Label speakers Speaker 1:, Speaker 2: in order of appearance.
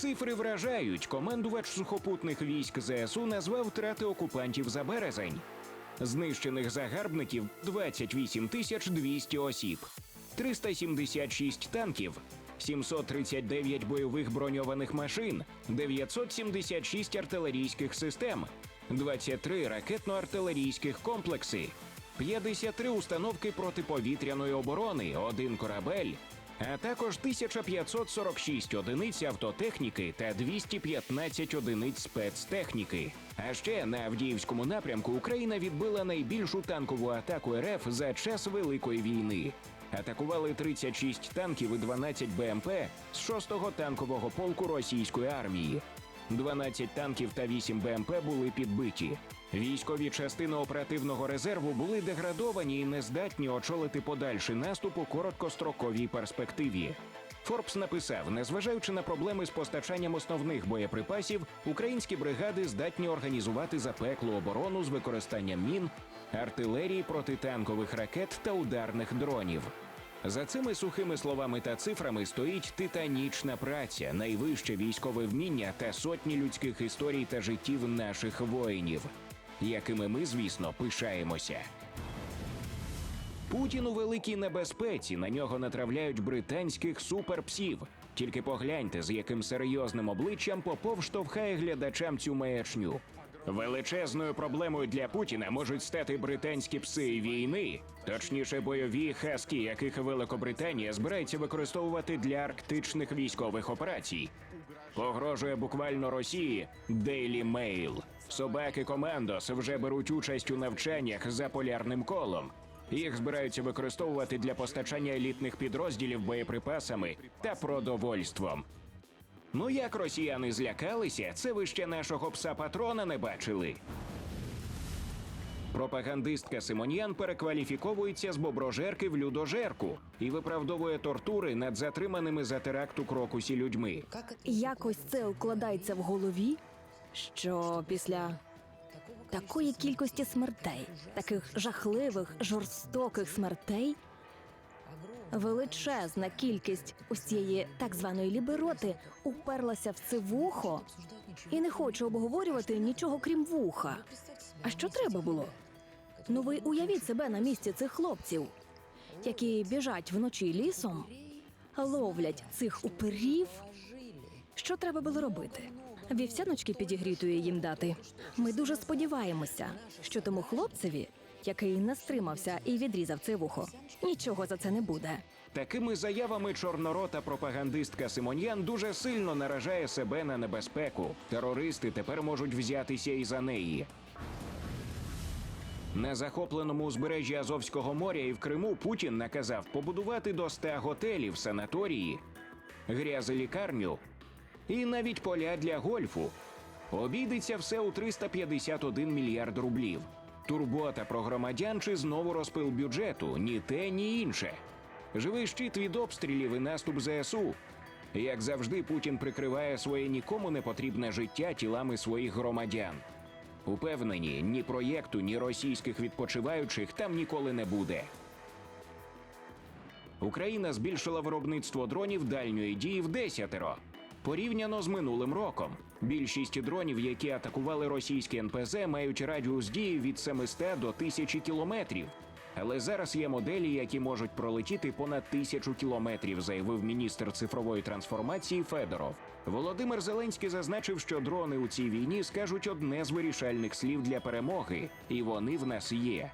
Speaker 1: Цифри вражають. Командувач сухопутних військ ЗСУ назвав втрати окупантів за березень. Знищених загарбників 28 тисяч 200 осіб, 376 танків, 739 бойових броньованих машин, 976 артилерійських систем, 23 ракетно-артилерійських комплекси, 53 установки протиповітряної оборони, один корабель, а також 1546 одиниць автотехніки та 215 одиниць спецтехніки. А ще на Авдіївському напрямку Україна відбила найбільшу танкову атаку РФ за час Великої війни. Атакували 36 танків і 12 БМП з 6-го танкового полку російської армії. 12 танків та 8 БМП були підбиті. Військові частини оперативного резерву були деградовані і не здатні очолити подальший наступ у короткостроковій перспективі. Форбс написав: незважаючи на проблеми з постачанням основних боєприпасів, українські бригади здатні організувати запеклу оборону з використанням мін, артилерії, протитанкових ракет та ударних дронів. За цими сухими словами та цифрами стоїть титанічна праця, найвище військове вміння та сотні людських історій та життів наших воїнів, якими ми, звісно, пишаємося. Путін у великій небезпеці на нього натравляють британських суперпсів. Тільки погляньте, з яким серйозним обличчям Попов штовхає глядачам цю маячню. Величезною проблемою для Путіна можуть стати британські пси війни, точніше бойові хаскі, яких Великобританія збирається використовувати для арктичних військових операцій. Погрожує буквально Росії Daily Mail. Собаки Командос вже беруть участь у навчаннях за полярним колом. Їх збираються використовувати для постачання елітних підрозділів боєприпасами та продовольством. Ну як росіяни злякалися, це ви ще нашого пса патрона не бачили. Пропагандистка Симоньян перекваліфіковується з боброжерки в людожерку і виправдовує тортури над затриманими за теракт у крокусі людьми.
Speaker 2: Якось це укладається в голові, що після такої кількості смертей, таких жахливих, жорстоких смертей, величезна кількість ось цієї так званої лібероти уперлася в це вухо і не хоче обговорювати нічого крім вуха. А що треба було? Ну ви уявіть себе на місці цих хлопців, які біжать вночі лісом, ловлять цих уперів. Що треба було робити? Вівсяночки підігрітої їм дати. Ми дуже сподіваємося, що тому хлопцеві, який не стримався і відрізав це вухо, нічого за це не буде.
Speaker 1: Такими заявами чорнорота пропагандистка Симоньян дуже сильно наражає себе на небезпеку. Терористи тепер можуть взятися і за неї. На захопленому узбережжі Азовського моря і в Криму Путін наказав побудувати до 100 готелів, санаторії, грязелікарню і навіть поля для гольфу. Обійдеться все у 351 мільярд рублів. Турбота про громадян чи знову розпил бюджету ні те, ні інше. Живий щит від обстрілів і наступ ЗСУ. Як завжди, Путін прикриває своє нікому не потрібне життя тілами своїх громадян. Упевнені, ні проєкту, ні російських відпочиваючих там ніколи не буде. Україна збільшила виробництво дронів дальньої дії в десятеро. Порівняно з минулим роком. Більшість дронів, які атакували російські НПЗ, мають радіус дії від 700 до 1000 кілометрів. Але зараз є моделі, які можуть пролетіти понад тисячу кілометрів, заявив міністр цифрової трансформації Федоров. Володимир Зеленський зазначив, що дрони у цій війні скажуть одне з вирішальних слів для перемоги, і вони в нас є.